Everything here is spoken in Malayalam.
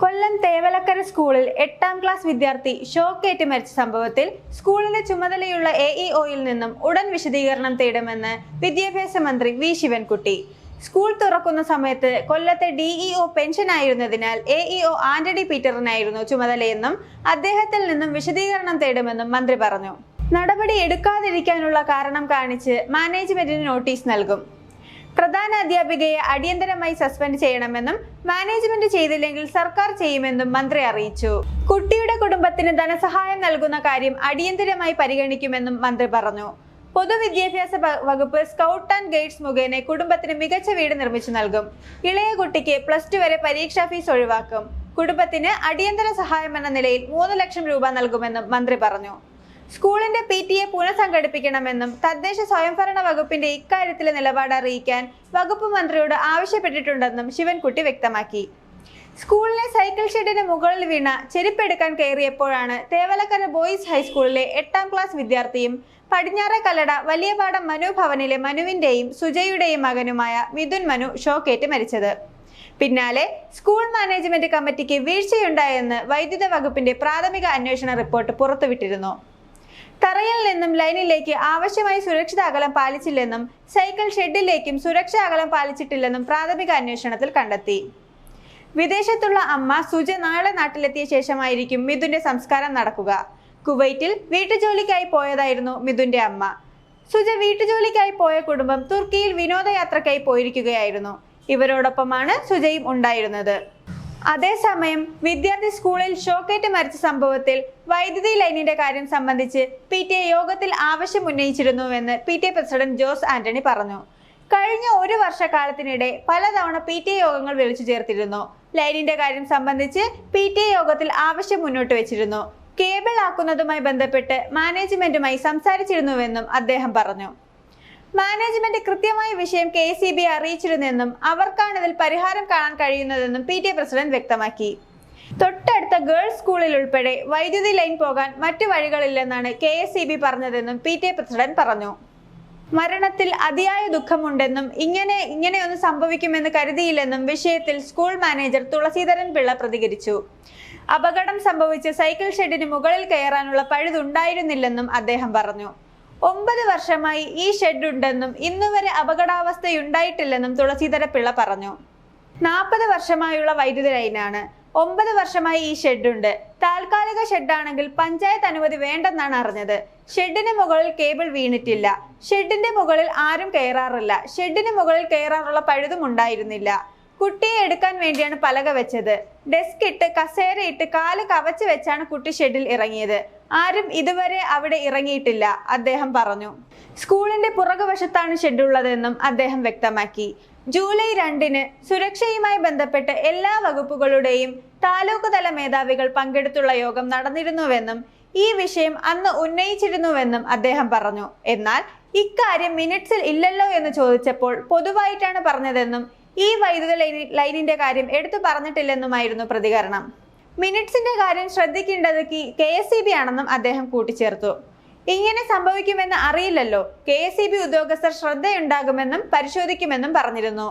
കൊല്ലം തേവലക്കര സ്കൂളിൽ എട്ടാം ക്ലാസ് വിദ്യാർത്ഥി ഷോക്കേറ്റ് മരിച്ച സംഭവത്തിൽ സ്കൂളിന്റെ ചുമതലയുള്ള എ ഇ ഒയിൽ നിന്നും ഉടൻ വിശദീകരണം തേടുമെന്ന് വിദ്യാഭ്യാസ മന്ത്രി വി ശിവൻകുട്ടി. സ്കൂൾ തുറക്കുന്ന സമയത്ത് കൊല്ലത്തെ ഡിഇഒ പെൻഷൻ ആയിരുന്നതിനാൽ എ ഇ ഒ ആന്റണി പീറ്ററിനായിരുന്നു ചുമതലയെന്നും അദ്ദേഹത്തിൽ നിന്നും വിശദീകരണം തേടുമെന്നും മന്ത്രി പറഞ്ഞു. നടപടി എടുക്കാതിരിക്കാനുള്ള കാരണം കാണിച്ച് മാനേജ്മെന്റിന് നോട്ടീസ് നൽകും. പ്രധാന അധ്യാപികയെ അടിയന്തരമായി സസ്പെൻഡ് ചെയ്യണമെന്നും മാനേജ്മെന്റ് ചെയ്തില്ലെങ്കിൽ സർക്കാർ ചെയ്യുമെന്നും മന്ത്രി അറിയിച്ചു. കുട്ടിയുടെ കുടുംബത്തിന് ധനസഹായം നൽകുന്ന കാര്യം അടിയന്തരമായി പരിഗണിക്കുമെന്നും മന്ത്രി പറഞ്ഞു. പൊതുവിദ്യാഭ്യാസ വകുപ്പ് സ്കൗട്ട് ആൻഡ് ഗൈഡ്സ് മുഖേന കുടുംബത്തിന് മികച്ച വീട് നിർമ്മിച്ചു നൽകും. ഇളയ കുട്ടിക്ക് പ്ലസ് ടു വരെ പരീക്ഷാ ഫീസ് ഒഴിവാക്കും. കുടുംബത്തിന് അടിയന്തര സഹായം എന്ന നിലയിൽ മൂന്ന് ലക്ഷം രൂപ നൽകുമെന്നും മന്ത്രി പറഞ്ഞു. സ്കൂളിന്റെ പി ടി എ പുനഃസംഘടിപ്പിക്കണമെന്നും തദ്ദേശ സ്വയംഭരണ വകുപ്പിന്റെ ഇക്കാര്യത്തിലെ നിലപാട് അറിയിക്കാൻ വകുപ്പ് മന്ത്രിയോട് ആവശ്യപ്പെട്ടിട്ടുണ്ടെന്നും ശിവൻകുട്ടി വ്യക്തമാക്കി. സ്കൂളിലെ സൈക്കിൾ ഷെഡിന് മുകളിൽ വീണ ചെരുപ്പെടുക്കാൻ കയറിയപ്പോഴാണ് തേവലക്കര ബോയ്സ് ഹൈസ്കൂളിലെ എട്ടാം ക്ലാസ് വിദ്യാർത്ഥിയും പടിഞ്ഞാറെ കല്ലട വലിയപാടം മനുഭവനിലെ മനുവിന്റെയും സുജയുടെയും മകനുമായ മിഥുൻ മനു ഷോക്കേറ്റ് മരിച്ചത്. പിന്നാലെ സ്കൂൾ മാനേജ്മെന്റ് കമ്മിറ്റിക്ക് വീഴ്ചയുണ്ടായെന്ന് വൈദ്യുത വകുപ്പിന്റെ പ്രാഥമിക അന്വേഷണ റിപ്പോർട്ട് പുറത്തുവിട്ടിരുന്നു. തറയിൽ നിന്നും ലൈനിലേക്ക് ആവശ്യമായി സുരക്ഷിത അകലം പാലിച്ചില്ലെന്നും സൈക്കിൾ ഷെഡിലേക്കും സുരക്ഷാ അകലം പാലിച്ചിട്ടില്ലെന്നും പ്രാഥമിക അന്വേഷണത്തിൽ കണ്ടെത്തി. വിദേശത്തുള്ള അമ്മ സുജ നാളെ നാട്ടിലെത്തിയ ശേഷമായിരിക്കും മിഥുന്റെ സംസ്കാരം നടക്കുക. കുവൈറ്റിൽ വീട്ടുജോലിക്കായി പോയതായിരുന്നു മിഥുന്റെ അമ്മ. സുജ വീട്ടുജോലിക്കായി പോയ കുടുംബം തുർക്കിയിൽ വിനോദയാത്രയ്ക്കായി പോയിരിക്കുകയായിരുന്നു. ഇവരോടൊപ്പമാണ് സുജയും ഉണ്ടായിരുന്നത്. അതേസമയം വിദ്യാർത്ഥി സ്കൂളിൽ ഷോക്കേറ്റ് മരിച്ച സംഭവത്തിൽ വൈദ്യുതി ലൈനിന്റെ കാര്യം സംബന്ധിച്ച് പി ടി എ യോഗത്തിൽ ആവശ്യം ഉന്നയിച്ചിരുന്നുവെന്ന് P T A president Jose Antony പറഞ്ഞു. കഴിഞ്ഞ ഒരു വർഷക്കാലത്തിനിടെ പലതവണ പി ടി എ യോഗങ്ങൾ വിളിച്ചു ചേർത്തിരുന്നു. ലൈനിന്റെ കാര്യം സംബന്ധിച്ച് പി ടി എ യോഗത്തിൽ ആവശ്യം മുന്നോട്ട് വെച്ചിരുന്നു. കേബിൾ ആക്കുന്നതുമായി ബന്ധപ്പെട്ട് മാനേജ്മെന്റുമായി സംസാരിച്ചിരുന്നുവെന്നും അദ്ദേഹം പറഞ്ഞു. മാനേജ്മെന്റ് കൃത്യമായ വിഷയം കെ സി ബി അറിയിച്ചിരുന്നെന്നും അവർക്കാണ് ഇതിൽ പരിഹാരം കാണാൻ കഴിയുന്നതെന്നും പി ടി പ്രസിഡന്റ് വ്യക്തമാക്കി. തൊട്ടടുത്ത ഗേൾസ് സ്കൂളിൽ ഉൾപ്പെടെ വൈദ്യുതി ലൈൻ പോകാൻ മറ്റു വഴികളില്ലെന്നാണ് കെ എസ് സി ബി പറഞ്ഞതെന്നും പി ടി പ്രസിഡന്റ് പറഞ്ഞു. മരണത്തിൽ അതിയായ ദുഃഖമുണ്ടെന്നും ഇങ്ങനെ ഇങ്ങനെയൊന്നും സംഭവിക്കുമെന്ന് കരുതിയില്ലെന്നും വിഷയത്തിൽ സ്കൂൾ മാനേജർ തുളസീധരൻ പിള്ള പ്രതികരിച്ചു. അപകടം സംഭവിച്ച് സൈക്കിൾ ഷെഡിന് മുകളിൽ കയറാനുള്ള പഴുതുണ്ടായിരുന്നില്ലെന്നും അദ്ദേഹം പറഞ്ഞു. ഒമ്പത് വർഷമായി ഈ ഷെഡ് ഉണ്ടെന്നും ഇന്നുവരെ അപകടാവസ്ഥയുണ്ടായിട്ടില്ലെന്നും തുളസീധര പിള്ള പറഞ്ഞു. നാൽപ്പത് വർഷമായുള്ള വൈദ്യുതി ലൈനാണ്. ഒമ്പത് വർഷമായി ഈ ഷെഡുണ്ട് താൽക്കാലിക ഷെഡാണെങ്കിൽ പഞ്ചായത്ത് അനുമതി വേണ്ടെന്നാണ് അറിഞ്ഞത്. ഷെഡിന് മുകളിൽ കേബിൾ വീണിട്ടില്ല. ഷെഡിന്റെ മുകളിൽ ആരും കയറാറില്ല. ഷെഡിന് മുകളിൽ കയറാറുള്ള പഴുതും ഉണ്ടായിരുന്നില്ല. കുട്ടിയെ എടുക്കാൻ വേണ്ടിയാണ് പലക വെച്ചത്. ഡെസ്ക് ഇട്ട് കസേര ഇട്ട് കാൽ കവച്ച് വെച്ചാണ് കുട്ടി ഷെഡിൽ ഇറങ്ങിയത്. ആരും ഇതുവരെ അവിടെ ഇറങ്ങിയിട്ടില്ല അദ്ദേഹം പറഞ്ഞു. സ്കൂളിന്റെ പുറകുവശത്താണ് ഷെഡുള്ളതെന്നും അദ്ദേഹം വ്യക്തമാക്കി. ജൂലൈ രണ്ടിന് സുരക്ഷയുമായി ബന്ധപ്പെട്ട് എല്ലാ വകുപ്പുകളുടെയും താലൂക്ക് തല മേധാവികൾ പങ്കെടുത്തുള്ള യോഗം നടന്നിരുന്നുവെന്നും ഈ വിഷയം അന്ന് ഉന്നയിച്ചിരുന്നുവെന്നും അദ്ദേഹം പറഞ്ഞു. എന്നാൽ ഇക്കാര്യം മിനിറ്റ്സിൽ ഇല്ലല്ലോ എന്ന് ചോദിച്ചപ്പോൾ പൊതുവായിട്ടാണ് പറഞ്ഞതെന്നും ഈ വൈദ്യുത ലൈനി ലൈനിന്റെ കാര്യം എടുത്തു പറഞ്ഞിട്ടില്ലെന്നുമായിരുന്നു പ്രതികരണം. മിനിറ്റ്സിന്റെ കാര്യം ശ്രദ്ധിക്കേണ്ടത് കെ എസ് ആണെന്നും അദ്ദേഹം കൂട്ടിച്ചേർത്തു. ഇങ്ങനെ സംഭവിക്കുമെന്ന് അറിയില്ലല്ലോ. കെ എസ് ഉദ്യോഗസ്ഥർ ശ്രദ്ധയുണ്ടാകുമെന്നും പരിശോധിക്കുമെന്നും പറഞ്ഞിരുന്നു.